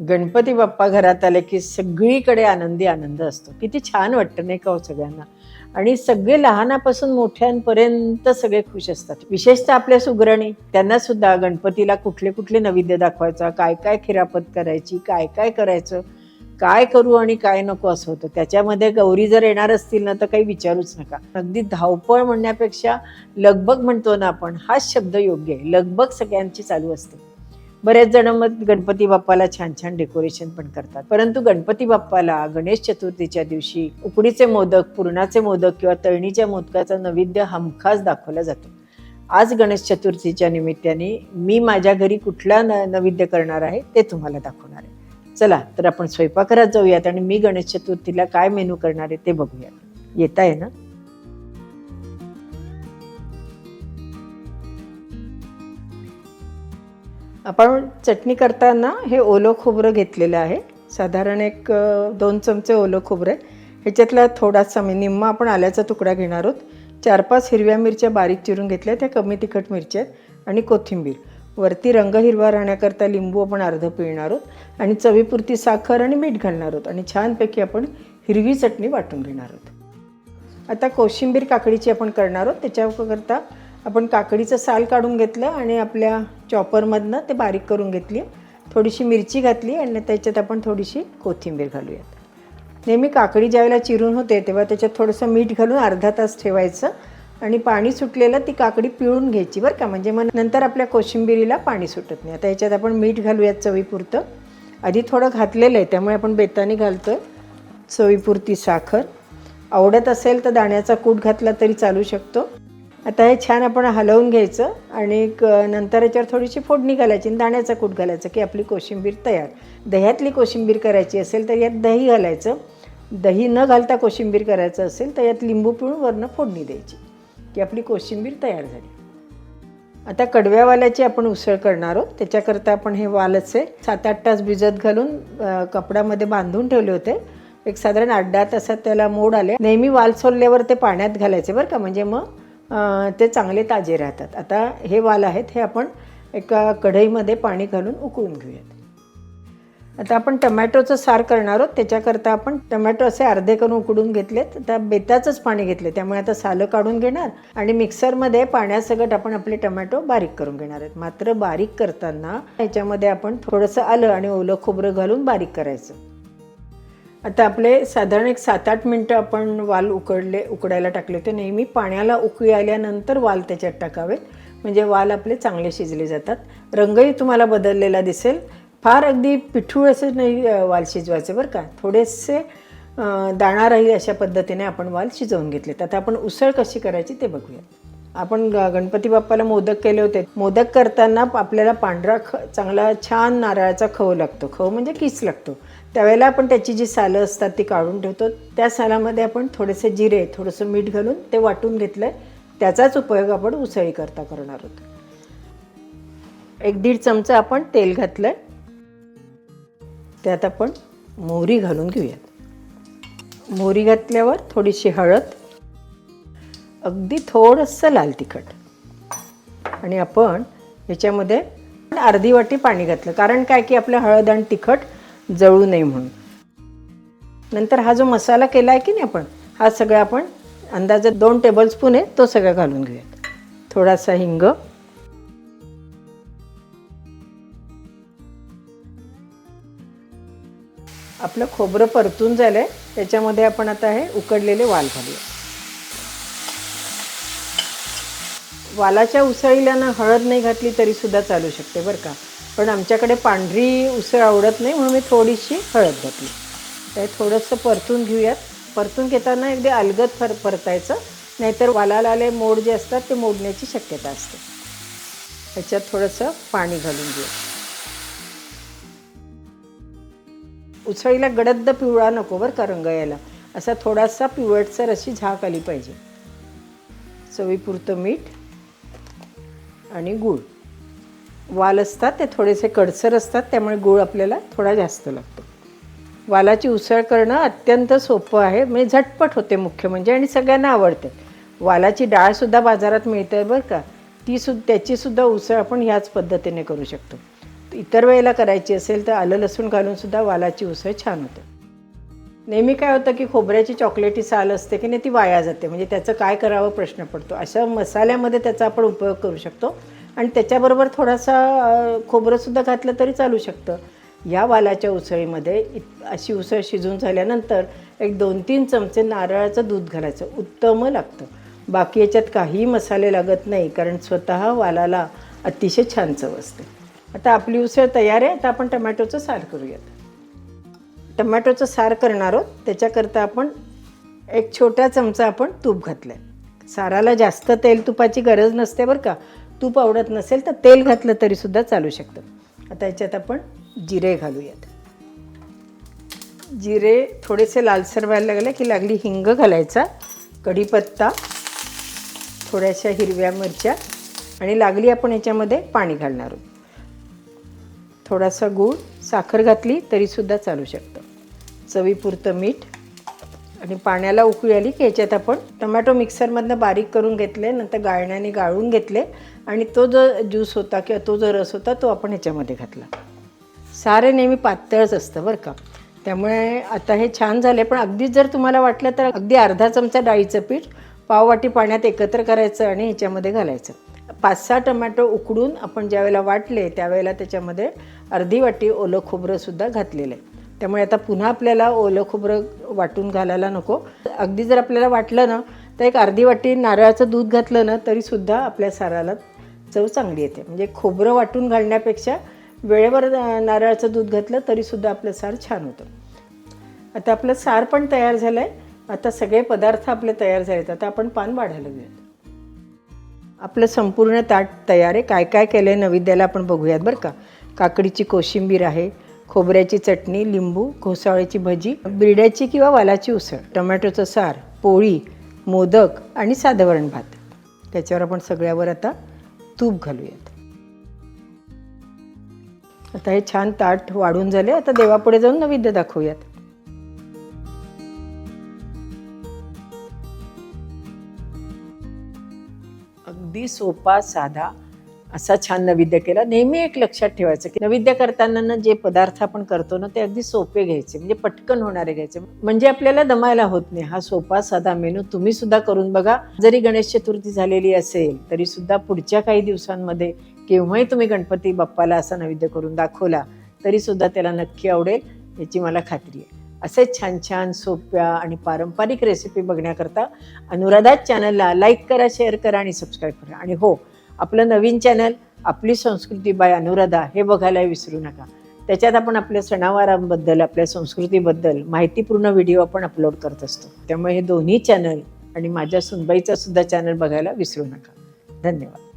गणपती बाप्पा घरात आले की सगळीकडे आनंदी आनंद असतो. किती छान वाटतं नाही का हो सगळ्यांना? आणि सगळे लहानापासून मोठ्यांपर्यंत सगळे खुश असतात. विशेषतः आपल्या सुगरणी. त्यांना सुद्धा गणपतीला कुठले कुठले नैवेद्य दाखवायचा काय काय खिरापत करायची काय काय करायचं काय करू आणि काय नको असं होतं. त्याच्यामध्ये गौरी जर येणार असतील ना तर काही विचारूच नका. अगदी धावपळ म्हणण्यापेक्षा लगबग म्हणतो ना आपण हाच शब्द योग्य आहे. लगबग सगळ्यांची चालू असते. बरेच जण मग गणपती बाप्पाला छान छान डेकोरेशन पण करतात. परंतु गणपती बाप्पाला गणेश चतुर्थीच्या दिवशी उकडीचे मोदक पुरणाचे मोदक किंवा तळणीच्या मोदकाचा नैवेद्य हमखास दाखवला जातो. आज गणेश चतुर्थीच्या निमित्ताने मी माझ्या घरी कुठला न नैवेद्य करणार आहे ते तुम्हाला दाखवणार आहे. चला तर आपण स्वयंपाकघरात जाऊयात आणि मी गणेश चतुर्थीला काय मेनू करणार आहे ते बघूयात. येत आहे ना? आपण चटणी करताना हे ओलं खोबरं घेतलेलं आहे. साधारण एक दोन चमचे ओलं खोबरं आहे. ह्याच्यातला थोडासा मी निम्मा आपण आल्याचा तुकडा घेणार आहोत. चार पाच हिरव्या मिरच्या बारीक चिरून घेतल्या त्या कमी तिखट मिरच्या आहेत आणि कोथिंबीर. वरती रंग हिरवा राहण्याकरता लिंबू आपण अर्ध पिळणार आहोत आणि चवीपुरती साखर आणि मीठ घालणार आहोत आणि छानपैकी आपण हिरवी चटणी वाटून घेणार आहोत. आता कोशिंबीर काकडीची आपण करणार आहोत. त्याच्याकरता आपण काकडीचं साल काढून घेतलं आणि आपल्या चॉपरमधनं ते बारीक करून घेतली. थोडीशी मिरची घातली आणि त्याच्यात आपण थोडीशी कोथिंबीर घालूयात. नेहमी काकडी ज्यावेळेला चिरून होते तेव्हा त्याच्यात थोडंसं मीठ घालून अर्धा तास ठेवायचं आणि पाणी सुटलेलं ती काकडी पिळून घ्यायची बरं का. म्हणजे मग नंतर आपल्या कोशिंबिरीला पाणी सुटत नाही. आता याच्यात आपण मीठ घालूयात चवीपुरतं. आधी थोडं घातलेलं आहे त्यामुळे आपण बेताने घालतो आहे चवीपुरती साखर. आवडत असेल तर दाण्याचा कूट घातला तरी चालू शकतो. आता हे छान आपण हलवून घ्यायचं आणि क- नंतर याच्यावर थोडीशी फोडणी घालायची आणि दाण्याचा कूट घालायचं की आपली कोशिंबीर तयार. दह्यातली कोशिंबीर करायची असेल तर यात दही घालायचं. दही न घालता कोशिंबीर करायचं असेल तर यात लिंबू पिळून वरनं फोडणी द्यायची की आपली कोशिंबीर तयार झाली. आता कडव्यावाल्याची आपण उसळ करणार आहोत. त्याच्याकरता आपण हे वालचे सात आठ तास भिजत घालून कपड्यामध्ये बांधून ठेवले होते. एक साधारण आठ दहा तासात त्याला मोड आले. नेहमी वाल सोलल्यावर ते पाण्यात घालायचे बरं का. म्हणजे मग ते चांगले ताजे राहतात. आता हे वाल आहेत हे आपण एका कढईमध्ये पाणी घालून उकळून घेऊयात. आता आपण टमॅटोचं सार करणार आहोत. त्याच्याकरता आपण टमॅटो असे अर्धे करून उकडून घेतलेत. त्या बेताचंच पाणी घेतले त्यामुळे आता सालं काढून घेणार आणि मिक्सरमध्ये पाण्यासकट आपण आपले टमॅटो बारीक करून घेणार आहेत. मात्र बारीक करताना याच्यामध्ये आपण थोडंसं आलं आणि ओलं खोबरं घालून बारीक करायचं. आता आपले साधारण एक सात आठ मिनटं आपण वाल उकडले उकडायला टाकले होते. नेहमी पाण्याला उकळी आल्यानंतर वाल त्याच्यात टाकावेत म्हणजे वाल आपले चांगले शिजले जातात. रंगही तुम्हाला बदललेला दिसेल. फार अगदी पिठूळ असे नाही वाल शिजवायचे बरं का. थोडेसे दाणा राहील अशा पद्धतीने आपण वाल शिजवून घेतलेत. आता आपण उसळ कशी करायची ते बघूया आपण ग- गणपती बाप्पाला मोदक केले होते. मोदक करताना आपल्याला पांढरा ख चांगला छान नारळाचा खव लागतो. खव म्हणजे किस लागतो. त्यावेळेला आपण त्याची जी सालं असतात ती काढून ठेवतो. त्या सालामध्ये आपण थोडेसे जिरे थोडंसं मीठ घालून ते वाटून घेतलं आहे त्याचाच उपयोग आपण उसळी करता करणार आहोत. एक दीड चमचा आपण तेल घातलं आहे त्यात आपण मोहरी घालून घेऊयात. मोहरी घातल्यावर थोडीशी हळद. अगदी थोडंसं लाल तिखट. आणि आपण ह्याच्यामध्ये अर्धी वाटी पाणी घातलं. कारण काय की आपलं हळद आणि तिखट जळू नये म्हणून. नंतर हा जो मसाला केला आहे की नाही आपण हा सगळा आपण अंदाजे दोन टेबलस्पून आहे तो सगळा घालून घेऊयात. थोडासा हिंग. आपलं खोबरं परतून झालं आहे त्याच्यामध्ये आपण आता हे उकडलेले वाल घालूया. वालाच्या उसळीला ना हळद नाही घातली तरीसुद्धा चालू शकते बरं का. पण आमच्याकडे पांढरी उसळ आवडत नाही म्हणून मी थोडीशी हळद घातली. ते थोडंसं परतून घेऊयात. परतून घेताना अगदी अलगद फर परतायचं. नाहीतर वालाला आले मोड जे असतात ते मोडण्याची शक्यता असते. ह्याच्यात थोडंसं पाणी घालून घेऊ. उसळीला गडद पिवळा नको बरं का रंग यायला असा थोडासा पिवळटसर अशी झाक आली पाहिजे. चवीपुरतं मीठ आणि गूळ. वाल असतात ते थोडेसे कडसर असतात त्यामुळे गूळ आपल्याला थोडा जास्त लागतो. वालाची उसळ करणं अत्यंत सोपं आहे म्हणजे झटपट होते मुख्य म्हणजे आणि सगळ्यांना आवडते. वालाची डाळसुद्धा बाजारात मिळते बरं का. ती सु त्याचीसुद्धा उसळ आपण ह्याच पद्धतीने करू शकतो. इतर वेळेला करायची असेल तर आलं लसूण घालूनसुद्धा वालाची उसळ छान होते. नेहमी काय होतं की खोबऱ्याची चॉकलेटी साल असते की नाही ती वाया जाते. म्हणजे त्याचं काय करावं प्रश्न पडतो. अशा मसाल्यामध्ये त्याचा आपण उपयोग करू शकतो. आणि त्याच्याबरोबर थोडासा खोबरंसुद्धा घातलं तरी चालू शकतं. या वालाच्या उसळीमध्ये इत अशी उसळ शिजून झाल्यानंतर एक दोन तीन चमचे नारळाचं दूध घालायचं. उत्तम लागतं. बाकी याच्यात काहीही मसाले लागत नाही कारण स्वतः वालाला अतिशय छान चव असते. आता आपली उसळ तयार आहे. आता आपण टमॅटोचं सार करूयात. टमॅटोचं सार करणार आहोत. त्याच्याकरता आपण एक छोटा चमचा आपण तूप घातलं आहे साराला जास्त तेल तुपाची गरज नसते बरं का. तूप आवडत नसेल तर तेल घातलं तरीसुद्धा चालू शकतं. आता याच्यात आपण जिरे घालूयात. जिरे थोडेसे लालसर व्हायला लागले की लागली हिंग घालायचा कढीपत्ता थोड्याशा हिरव्या मिरच्या आणि लागली आपण याच्यामध्ये पाणी घालणार आहोत. थोडासा गूळ साखर घातली तरीसुद्धा चालू शकतं. चवीपुरतं मीठ आणि पाण्याला उकळी आली की याच्यात आपण टमॅटो मिक्सरमधनं बारीक करून घेतले नंतर गाळण्याने गाळून घेतले आणि तो जो ज्यूस होता किंवा तो जो रस होता तो आपण ह्याच्यामध्ये घातला. सारे नेहमी पातळच असतं बरं का. त्यामुळे आता हे छान झाले पण अगदीच जर तुम्हाला वाटलं तर अगदी अर्धा चमचा डाळीचं पीठ पाववाटी पाण्यात एकत्र करायचं आणि ह्याच्यामध्ये घालायचं. पाच सहा टमॅटो उकडून आपण ज्यावेळेला वाटले त्यावेळेला त्याच्यामध्ये अर्धी वाटी ओलं खोबरंसुद्धा घातलेलं आहे. त्यामुळे आता पुन्हा आपल्याला ओलं खोबरं वाटून घालायला नको. अगदी जर आपल्याला वाटलं ना तर एक अर्धी वाटी नारळाचं दूध घातलं ना तरीसुद्धा आपल्या साराला चव चांगली येते. म्हणजे खोबरं वाटून घालण्यापेक्षा वेळेवर नारळाचं दूध घातलं तरीसुद्धा आपलं सार छान होतं. आता आपलं सार पण तयार झालं आहे आता सगळे पदार्थ आपले तयार झालेत. आता आपण पान वाढायला घेऊयात. आपलं संपूर्ण ताट तयार आहे. काय काय केलं आहे नैवेद्याला आपण बघूयात बरं का. काकडीची कोशिंबीर आहे खोबऱ्याची चटणी लिंबू घोसाळ्याची भजी बिरड्याची किंवा वालाची उसळ टोमॅटोचं सार पोळी मोदक आणि साधवरण भात. त्याच्यावर आपण सगळ्यावर आता तूप घालूयात. आता हे छान ताट वाढून झाले आता देवापुढे जाऊन नैवेद्य दाखवूयात. अगदी सोपा साधा असा छान नैवेद्य केला. नेहमी एक लक्षात ठेवायचं की नैवेद्य करताना ना जे पदार्थ आपण करतो ना ते अगदी सोपे घ्यायचे म्हणजे पटकन होणारे घ्यायचे. म्हणजे आपल्याला दमायला होत नाही. हा सोपा साधा मेनू तुम्ही सुद्धा करून बघा. जरी गणेश चतुर्थी झालेली असेल तरी सुद्धा पुढच्या काही दिवसांमध्ये केव्हाही तुम्ही गणपती बाप्पाला असा नैवेद्य करून दाखवला तरी सुद्धा त्याला नक्की आवडेल याची मला खात्री आहे. असेच छान छान सोप्या आणि पारंपरिक रेसिपी बघण्याकरता अनुराधा चॅनलला लाईक करा शेअर करा आणि सबस्क्राईब करा. आणि हो आपलं नवीन चॅनल आपली संस्कृती बाय अनुराधा हे बघायला विसरू नका. त्याच्यात आपण आपल्या सणावारांबद्दल आपल्या संस्कृतीबद्दल माहितीपूर्ण व्हिडिओ आपण अपलोड करत असतो. त्यामुळे हे दोन्ही चॅनल आणि माझ्या सुनबाईचा सुद्धा चॅनल बघायला विसरू नका. धन्यवाद.